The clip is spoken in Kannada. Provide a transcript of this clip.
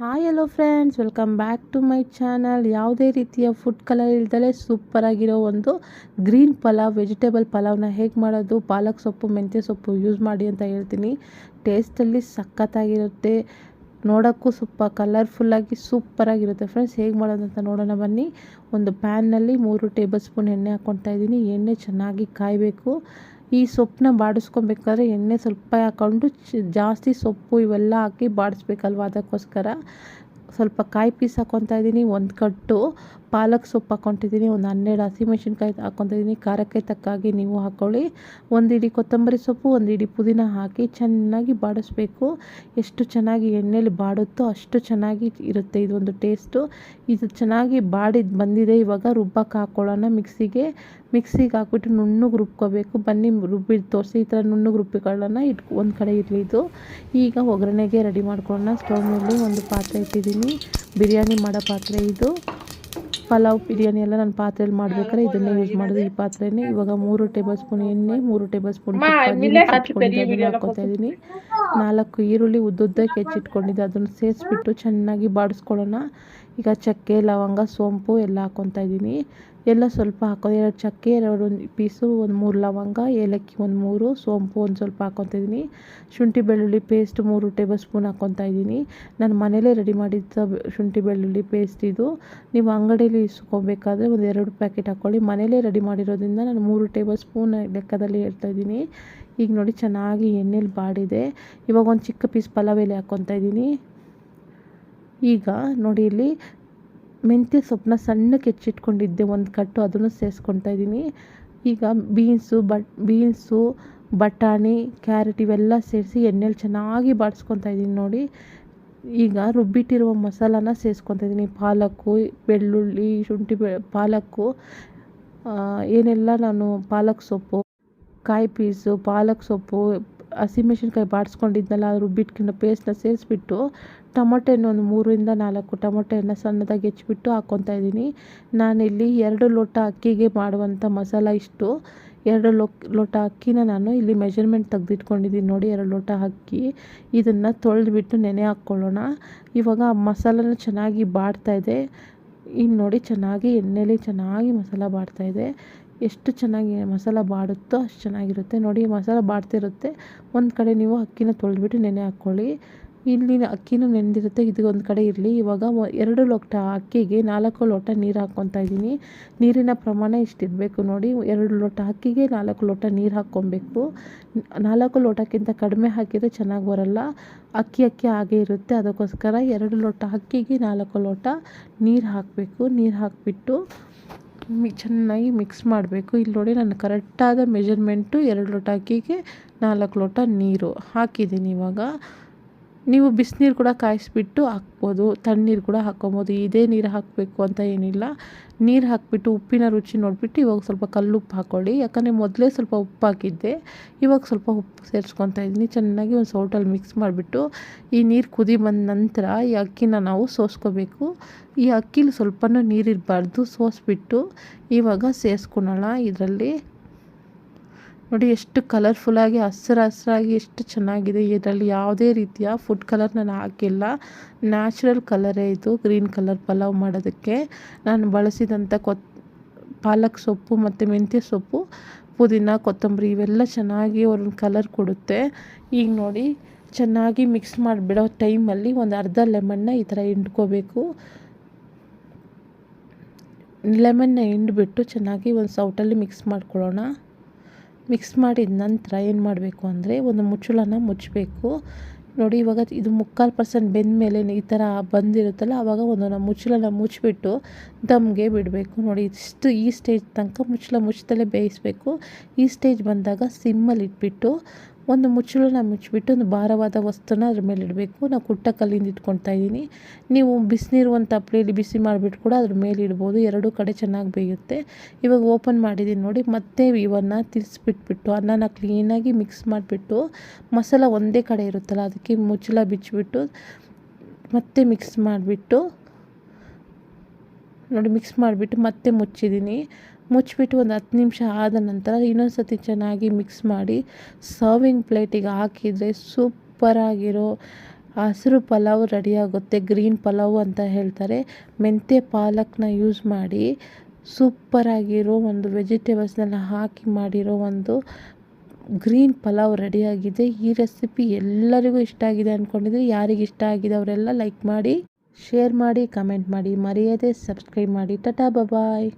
Hi hello friends welcome back to my channel ಯಾವುದೇ ರೀತಿಯ ಫುಡ್ ಕಲರ್ ಇಲ್ದಲೇ ಸೂಪರಾಗಿರೋ ಒಂದು ಗ್ರೀನ್ ಪಲಾವ್ ವೆಜಿಟೇಬಲ್ ಪಲಾವ್ನ ಹೇಗೆ ಮಾಡೋದು? ಪಾಲಕ್ ಸೊಪ್ಪು, ಮೆಂತ್ಯ ಸೊಪ್ಪು ಯೂಸ್ ಮಾಡಿ ಅಂತ ಹೇಳ್ತೀನಿ. ಟೇಸ್ಟಲ್ಲಿ ಸಖತ್ತಾಗಿರುತ್ತೆ. ನೋಡೋಕ್ಕೂ ಸ್ವಲ್ಪ ಕಲರ್ಫುಲ್ಲಾಗಿ ಸೂಪರಾಗಿರುತ್ತೆ ಫ್ರೆಂಡ್ಸ್ ಹೇಗೆ ಮಾಡೋದು ಅಂತ ನೋಡೋಣ ಬನ್ನಿ. ಒಂದು ಪ್ಯಾನ್ನಲ್ಲಿ ಮೂರು ಟೇಬಲ್ ಸ್ಪೂನ್ ಎಣ್ಣೆ ಹಾಕ್ಕೊತಾ ಇದ್ದೀನಿ. ಎಣ್ಣೆ ಚೆನ್ನಾಗಿ ಕಾಯಬೇಕು. ಈ ಸೊಪ್ಪನ್ನ ಬಾಡಿಸ್ಕೊಬೇಕಾದ್ರೆ ಎಣ್ಣೆ ಸ್ವಲ್ಪ ಹಾಕ್ಕೊಂಡು ಜಾಸ್ತಿ ಸೊಪ್ಪು ಇವೆಲ್ಲ ಹಾಕಿ ಬಾಡಿಸ್ಬೇಕಲ್ವ ಅದಕ್ಕೋಸ್ಕರ. ಸ್ವಲ್ಪ ಕಾಯಿ ಪೀಸ್ ಹಾಕ್ಕೊತಾ ಇದ್ದೀನಿ, ಒಂದು ಕಟ್ಟು. ಪಾಲಕ್ ಸೊಪ್ಪು ಹಾಕ್ಕೊತಿದ್ದೀನಿ ಒಂದು ಹನ್ನೆರಡು ಹಸಿಮೆಣ್ಸಿನ್ಕಾಯಿ ಹಾಕ್ಕೊತಾ ಇದ್ದೀನಿ. ಖಾರಕ್ಕೆ ತಕ್ಕಾಗಿ ನೀವು ಹಾಕ್ಕೊಳ್ಳಿ ಒಂದು ಇಡೀ ಕೊತ್ತಂಬರಿ ಸೊಪ್ಪು, ಒಂದು ಇಡೀ ಪುದೀನ ಹಾಕಿ ಚೆನ್ನಾಗಿ ಬಾಡಿಸ್ಬೇಕು. ಎಷ್ಟು ಚೆನ್ನಾಗಿ ಎಣ್ಣೆಲಿ ಬಾಡುತ್ತೋ ಅಷ್ಟು ಚೆನ್ನಾಗಿ ಇರುತ್ತೆ ಇದೊಂದು ಟೇಸ್ಟು. ಇದು ಚೆನ್ನಾಗಿ ಬಾಡಿದ್ದು ಬಂದಿದೆ, ಇವಾಗ ರುಬ್ಬಕ್ಕೆ ಹಾಕ್ಕೊಳ್ಳೋಣ ಮಿಕ್ಸಿಗೆ. ಮಿಕ್ಸಿಗೆ ಹಾಕ್ಬಿಟ್ಟು ನುಣ್ಣಗೆ ರುಬ್ಕೋಬೇಕು. ಬನ್ನಿ ರುಬ್ಬಿ ತೋರಿಸಿ. ಈ ಥರ ನುಣ್ಣಗೆ ರುಬ್ಬಿಕೊಳ್ಳೋಣ. ಇಟ್ಕೊ, ಒಂದು ಕಡೆ ಇರಲಿ ಇದು. ಈಗ ಒಗ್ಗರಣೆಗೆ ರೆಡಿ ಮಾಡ್ಕೊಳ್ಳೋಣ. ಸ್ಟೌವ್ನಲ್ಲಿ ಒಂದು ಪಾತ್ರೆ ಇಟ್ಟಿದ್ದೀನಿ. ಬಿರಿಯಾನಿ ಮಾಡೋ ಪಾತ್ರೆ ಇದು. ಪಲಾವ್ ಬಿರಿಯಾನಿ ಎಲ್ಲ ನಾನು ಪಾತ್ರೆಯಲ್ಲಿ ಮಾಡ್ಬೇಕಾದ್ರೆ ಇದನ್ನೇ ಯೂಸ್ ಮಾಡೋದು. ಈ ಪಾತ್ರೆನೇ ಇವಾಗ ಮೂರು ಟೇಬಲ್ ಸ್ಪೂನ್ ಎಣ್ಣೆ ಮೂರು ಟೇಬಲ್ ಸ್ಪೂನ್ ಹಾಕ್ಕೊತಾ ಇದ್ದೀನಿ ನಾಲ್ಕು ಈರುಳ್ಳಿ ಉದ್ದುದ್ದಕ್ಕೆ ಹೆಚ್ಚಿಟ್ಕೊಂಡಿದ್ದೆ ಅದನ್ನು ಸೇರಿಸ್ಬಿಟ್ಟು ಚೆನ್ನಾಗಿ ಬಾಡಿಸ್ಕೊಳ್ಳೋಣ. ಈಗ ಚಕ್ಕೆ, ಲವಂಗ, ಸೋಂಪು ಎಲ್ಲ ಹಾಕ್ಕೊತಾ ಇದ್ದೀನಿ. ಎಲ್ಲ ಸ್ವಲ್ಪ ಹಾಕೋ ಎರಡು ಚಕ್ಕೆ, ಎರಡು ಪೀಸು, ಒಂದು ಮೂರು ಲವಂಗ, ಏಲಕ್ಕಿ ಒಂದು ಮೂರು, ಸೋಂಪು ಒಂದು ಸ್ವಲ್ಪ ಹಾಕ್ಕೊತಿದ್ದೀನಿ ಶುಂಠಿ, ಬೆಳ್ಳುಳ್ಳಿ ಪೇಸ್ಟ್ ಮೂರು ಟೇಬಲ್ ಸ್ಪೂನ್ ಹಾಕ್ಕೊತಾ ಇದ್ದೀನಿ. ನಾನು ಮನೇಲೇ ರೆಡಿ ಮಾಡಿದ್ದ ಶುಂಠಿ, ಬೆಳ್ಳುಳ್ಳಿ ಪೇಸ್ಟ್ ಇದು. ನೀವು ಅಂಗಡಿಯಲ್ಲಿ ಇಸ್ಕೊಬೇಕಾದ್ರೆ ಒಂದು ಎರಡು ಪ್ಯಾಕೆಟ್ ಹಾಕ್ಕೊಳ್ಳಿ ಮನೇಲೇ ರೆಡಿ ಮಾಡಿರೋದ್ರಿಂದ ನಾನು ಮೂರು ಟೇಬಲ್ ಸ್ಪೂನ್ ಲೆಕ್ಕದಲ್ಲಿ ಹೇಳ್ತಾ ಇದ್ದೀನಿ. ಈಗ ನೋಡಿ ಚೆನ್ನಾಗಿ ಎಣ್ಣೆಲಿ ಬಾಡಿದೆ. ಇವಾಗ ಒಂದು ಚಿಕ್ಕ ಪೀಸ್ ಪಲಾವ್ ಎಲೆ ಹಾಕ್ಕೊತಾ ಇದ್ದೀನಿ. ಈಗ ನೋಡಿ ಇಲ್ಲಿ ಮೆಂತ್ಯ ಸೊಪ್ಪನ್ನ ಸಣ್ಣಕ್ಕೆ ಹೆಚ್ಚಿಟ್ಕೊಂಡಿದ್ದೆ, ಒಂದು ಕಟ್ಟು ಅದನ್ನು ಸೇರಿಸ್ಕೊತಾ ಇದ್ದೀನಿ. ಈಗ ಬೀನ್ಸು, ಬಟ್, ಬೀನ್ಸು, ಬಟಾಣಿ, ಕ್ಯಾರೆಟ್ ಇವೆಲ್ಲ ಸೇರಿಸಿ ಎಣ್ಣೆಲಿ ಚೆನ್ನಾಗಿ ಬಾಡಿಸ್ಕೊತಾ ಇದ್ದೀನಿ ನೋಡಿ. ಈಗ ರುಬ್ಬಿಟ್ಟಿರುವ ಮಸಾಲಾನ ಸೇರಿಸ್ಕೊತಾ ಇದ್ದೀನಿ. ಪಾಲಕ್ಕು, ಬೆಳ್ಳುಳ್ಳಿ, ಶುಂಠಿ, ಬೆ, ಪಾಲಕ್ಕು ಏನೆಲ್ಲ ನಾನು ಪಾಲಕ್ ಸೊಪ್ಪು ಕಾಯಿ ಪೀಸು, ಪಾಲಕ್ ಸೊಪ್ಪು, ಹಸಿಮೆಣ್ಸಿನ್ಕಾಯಿ ಬಾಡಿಸ್ಕೊಂಡಿದ್ನಲ್ಲ ರುಬ್ಬಿಟ್ಕೊಂಡು ಪೇಸ್ಟ್ನ ಸೇರಿಸ್ಬಿಟ್ಟು ಟೊಮೊಟೆನ ಒಂದು ಮೂರರಿಂದ ನಾಲ್ಕು ಟೊಮೊಟೆನ ಸಣ್ಣದಾಗಿ ಹೆಚ್ಚಿಬಿಟ್ಟು ಹಾಕ್ಕೊತಾ ಇದ್ದೀನಿ. ನಾನಿಲ್ಲಿ ಎರಡು ಲೋಟ ಅಕ್ಕಿಗೆ ಮಾಡುವಂಥ ಮಸಾಲ ಇಷ್ಟು. ಎರಡು ಲೋ, ಲೋಟ ಅಕ್ಕಿನ ನಾನು ಇಲ್ಲಿ ಮೆಜರ್ಮೆಂಟ್ ತೆಗೆದಿಟ್ಕೊಂಡಿದ್ದೀನಿ ನೋಡಿ, ಎರಡು ಲೋಟ ಅಕ್ಕಿ. ಇದನ್ನು ತೊಳೆದ್ಬಿಟ್ಟು ನೆನೆ ಹಾಕ್ಕೊಳ್ಳೋಣ. ಇವಾಗ ಮಸಾಲನ ಚೆನ್ನಾಗಿ ಬಾಡ್ತಾಯಿದೆ ಇನ್ನು ನೋಡಿ, ಚೆನ್ನಾಗಿ ಎಣ್ಣೆಲಿ ಚೆನ್ನಾಗಿ ಮಸಾಲ ಬಾಡ್ತಾಯಿದೆ ಎಷ್ಟು ಚೆನ್ನಾಗಿ ಮಸಾಲ ಬಾಡುತ್ತೋ ಅಷ್ಟು ಚೆನ್ನಾಗಿರುತ್ತೆ. ನೋಡಿ, ಮಸಾಲ ಬಾಡ್ತಿರುತ್ತೆ. ಒಂದು ಕಡೆ ನೀವು ಅಕ್ಕಿನ ತೊಳೆದ್ಬಿಟ್ಟು ನೆನೆ ಹಾಕ್ಕೊಳ್ಳಿ ಇಲ್ಲಿ ಅಕ್ಕಿನೂ ನೆನೆದಿರುತ್ತೆ ಇದು ಒಂದು ಕಡೆ ಇರಲಿ. ಇವಾಗ ಎರಡು ಲೋಟ ಅಕ್ಕಿಗೆ ನಾಲ್ಕು ಲೋಟ ನೀರು ಹಾಕ್ಕೊತಾ ಇದ್ದೀನಿ. ನೀರಿನ ಪ್ರಮಾಣ ಇಷ್ಟಿರಬೇಕು. ನೋಡಿ, ಎರಡು ಲೋಟ ಅಕ್ಕಿಗೆ ನಾಲ್ಕು ಲೋಟ ನೀರು ಹಾಕ್ಕೊಬೇಕು. ನಾಲ್ಕು ಲೋಟಕ್ಕಿಂತ ಕಡಿಮೆ ಹಾಕಿದರೆ ಚೆನ್ನಾಗಿ ಬರಲ್ಲ. ಅಕ್ಕಿ ಅಕ್ಕಿ ಹಾಗೆ ಇರುತ್ತೆ. ಅದಕ್ಕೋಸ್ಕರ ಎರಡು ಲೋಟ ಅಕ್ಕಿಗೆ ನಾಲ್ಕು ಲೋಟ ನೀರು ಹಾಕಬೇಕು. ನೀರು ಹಾಕಿಬಿಟ್ಟು ಮಿ, ಚೆನ್ನಾಗಿ ಮಿಕ್ಸ್ ಮಾಡಬೇಕು. ಇಲ್ಲಿ ನೋಡಿ ನಾನು ಕರೆಕ್ಟಾದ ಮೆಜರ್ಮೆಂಟು ಎರಡು ಲೋಟ ಅಕ್ಕಿಗೆ ನಾಲ್ಕು ಲೋಟ ನೀರು ಹಾಕಿದ್ದೀನಿ ಇವಾಗ. ನೀವು ಬಿಸಿನೀರು ಕೂಡ ಕಾಯಿಸಿಬಿಟ್ಟು ಹಾಕ್ಬೋದು, ತಣ್ಣೀರು ಕೂಡ ಹಾಕ್ಕೊಬೋದು. ಇದೇ ನೀರು ಹಾಕಬೇಕು ಅಂತ ಏನಿಲ್ಲ. ನೀರು ಹಾಕಿಬಿಟ್ಟು ಉಪ್ಪಿನ ರುಚಿ ನೋಡಿಬಿಟ್ಟು ಇವಾಗ ಸ್ವಲ್ಪ ಕಲ್ಲುಪ್ಪು ಹಾಕ್ಕೊಳ್ಳಿ ಯಾಕಂದರೆ ಮೊದಲೇ ಸ್ವಲ್ಪ ಉಪ್ಪು ಹಾಕಿದ್ದೆ ಇವಾಗ ಸ್ವಲ್ಪ ಉಪ್ಪು ಸೇರಿಸ್ಕೊತಾ ಇದ್ದೀನಿ. ಚೆನ್ನಾಗಿ ಒಂದು ಸೌಟಲ್ಲಿ ಮಿಕ್ಸ್ ಮಾಡಿಬಿಟ್ಟು ಈ ನೀರು ಕುದಿ ಬಂದ ನಂತರ ಈ ಅಕ್ಕಿನ ನಾವು ಸೋಸ್ಕೋಬೇಕು. ಈ ಅಕ್ಕಿಲಿ ಸ್ವಲ್ಪನೂ ನೀರಿರಬಾರ್ದು. ಸೋಸ್ಬಿಟ್ಟು ಇವಾಗ ಸೇರಿಸ್ಕೊಳ್ಳೋಣ ಇದರಲ್ಲಿ. ನೋಡಿ ಎಷ್ಟು ಕಲರ್ಫುಲ್ಲಾಗಿ ಹಸಿರು ಹಸಿರಾಗಿ ಎಷ್ಟು ಚೆನ್ನಾಗಿದೆ. ಇದರಲ್ಲಿ ಯಾವುದೇ ರೀತಿಯ ಫುಡ್ ಕಲರ್ ನಾನು ಹಾಕಿಲ್ಲ. ನ್ಯಾಚುರಲ್ ಕಲರೇ ಇದು ಗ್ರೀನ್ ಕಲರ್ ಪಲಾವ್ ಮಾಡೋದಕ್ಕೆ. ನಾನು ಬಳಸಿದಂಥ ಕೊತ್, ಪಾಲಕ್ ಸೊಪ್ಪು ಮತ್ತು ಮೆಂತ್ಯ ಸೊಪ್ಪು, ಪುದೀನ, ಕೊತ್ತಂಬರಿ ಇವೆಲ್ಲ ಚೆನ್ನಾಗಿ ಅವ್ರನ್ನ ಕಲರ್ ಕೊಡುತ್ತೆ. ಈಗ ನೋಡಿ, ಚೆನ್ನಾಗಿ ಮಿಕ್ಸ್ ಮಾಡಿಬಿಡೋ ಟೈಮಲ್ಲಿ ಒಂದು ಅರ್ಧ ಲೆಮನ್ನ ಈ ಥರ ಹಿಂಡ್ಕೋಬೇಕು. ಲೆಮನ್ನ ಹಿಂಡ್ಬಿಟ್ಟು ಚೆನ್ನಾಗಿ ಒಂದು ಸೌಟಲ್ಲಿ ಮಿಕ್ಸ್ ಮಾಡ್ಕೊಳ್ಳೋಣ. ಮಿಕ್ಸ್ ಮಾಡಿದ ನಂತರ ಏನು ಮಾಡಬೇಕು ಅಂದರೆ ಒಂದು ಮುಚ್ಚಳನ ಮುಚ್ಚಬೇಕು. ನೋಡಿ ಇವಾಗ ಇದು ಮುಕ್ಕಾಲು ಪರ್ಸೆಂಟ್ ಬೆಂದ ಮೇಲೆ ಈ ಥರ ಬಂದಿರುತ್ತಲ್ಲ ಆವಾಗ ಒಂದು ಮುಚ್ಚಳನ ಮುಚ್ಚಿಬಿಟ್ಟು ದಮ್ಗೆ ಬಿಡಬೇಕು. ನೋಡಿ ಇಷ್ಟು ಈ ಸ್ಟೇಜ್ ತನಕ ಮುಚ್ಚಳ ಮುಚ್ಚದಲ್ಲೇ ಬೇಯಿಸಬೇಕು. ಈ ಸ್ಟೇಜ್ ಬಂದಾಗ ಸಿಮ್ಮಲ್ಲಿ ಇಟ್ಬಿಟ್ಟು ಒಂದು ಮುಚ್ಚಳನ ಮುಚ್ಚಿಬಿಟ್ಟು ಒಂದು ಭಾರವಾದ ವಸ್ತುನ ಅದ್ರ ಮೇಲೆ ಇಡಬೇಕು. ನಾವು ಕುಟ್ಟ ಕಲ್ಲಿಂದ ಇಟ್ಕೊಳ್ತಾ ಇದ್ದೀನಿ. ನೀವು ಬಿಸಿನೀರು ಒಂದು ಬಿಸಿ ಮಾಡಿಬಿಟ್ಟು ಕೂಡ ಅದ್ರ ಮೇಲೆ ಇಡ್ಬೋದು. ಎರಡೂ ಕಡೆ ಚೆನ್ನಾಗಿ ಬೇಯುತ್ತೆ. ಇವಾಗ ಓಪನ್ ಮಾಡಿದ್ದೀನಿ ನೋಡಿ. ಮತ್ತೆ ಇವನ್ನು ತಿರ್ಸ್ಬಿಟ್ಬಿಟ್ಟು, ಅನ್ನನ ಕ್ಲೀನಾಗಿ ಮಿಕ್ಸ್ ಮಾಡಿಬಿಟ್ಟು, ಮಸಾಲ ಒಂದೇ ಕಡೆ ಇರುತ್ತಲ್ಲ, ಅದಕ್ಕೆ ಮುಚ್ಚಳ ಬಿಚ್ಚಿಬಿಟ್ಟು, ಮತ್ತೆ ಮಿಕ್ಸ್ ಮಾಡಿಬಿಟ್ಟು, ನೋಡಿ ಮಿಕ್ಸ್ ಮಾಡಿಬಿಟ್ಟು ಮತ್ತೆ ಮುಚ್ಚಿದ್ದೀನಿ. ಮುಚ್ಚಿಬಿಟ್ಟು ಒಂದು ಹತ್ತು ನಿಮಿಷ ಆದ ನಂತರ ಇನ್ನೊಂದು ಸತಿ ಚೆನ್ನಾಗಿ ಮಿಕ್ಸ್ ಮಾಡಿ ಸರ್ವಿಂಗ್ ಪ್ಲೇಟಿಗೆ ಹಾಕಿದರೆ ಸೂಪರಾಗಿರೋ ಹಸಿರು ಪಲಾವ್ ರೆಡಿಯಾಗುತ್ತೆ, ಗ್ರೀನ್ ಪಲಾವ್ ಅಂತ ಹೇಳ್ತಾರೆ. ಮೆಂತ್ಯ ಪಾಲಕ್ನ ಯೂಸ್ ಮಾಡಿ ಸೂಪರಾಗಿರೋ ಒಂದು ವೆಜಿಟೇಬಲ್ಸ್ನೆಲ್ಲ ಹಾಕಿ ಮಾಡಿರೋ ಒಂದು ಗ್ರೀನ್ ಪಲಾವ್ ರೆಡಿಯಾಗಿದೆ. ಈ ರೆಸಿಪಿ ಎಲ್ಲರಿಗೂ ಇಷ್ಟ ಆಗಿದೆ ಅಂದ್ಕೊಂಡಿದ್ರೆ ಯಾರಿಗೆ ಇಷ್ಟ ಆಗಿದೆ ಅವರೆಲ್ಲ ಲೈಕ್ ಮಾಡಿ, ಶೇರ್ ಮಾಡಿ, ಕಮೆಂಟ್ ಮಾಡಿ, ಮರೆಯದೆ ಸಬ್ಸ್ಕ್ರೈಬ್ ಮಾಡಿ. ಟಟಾ ಬಾಯ್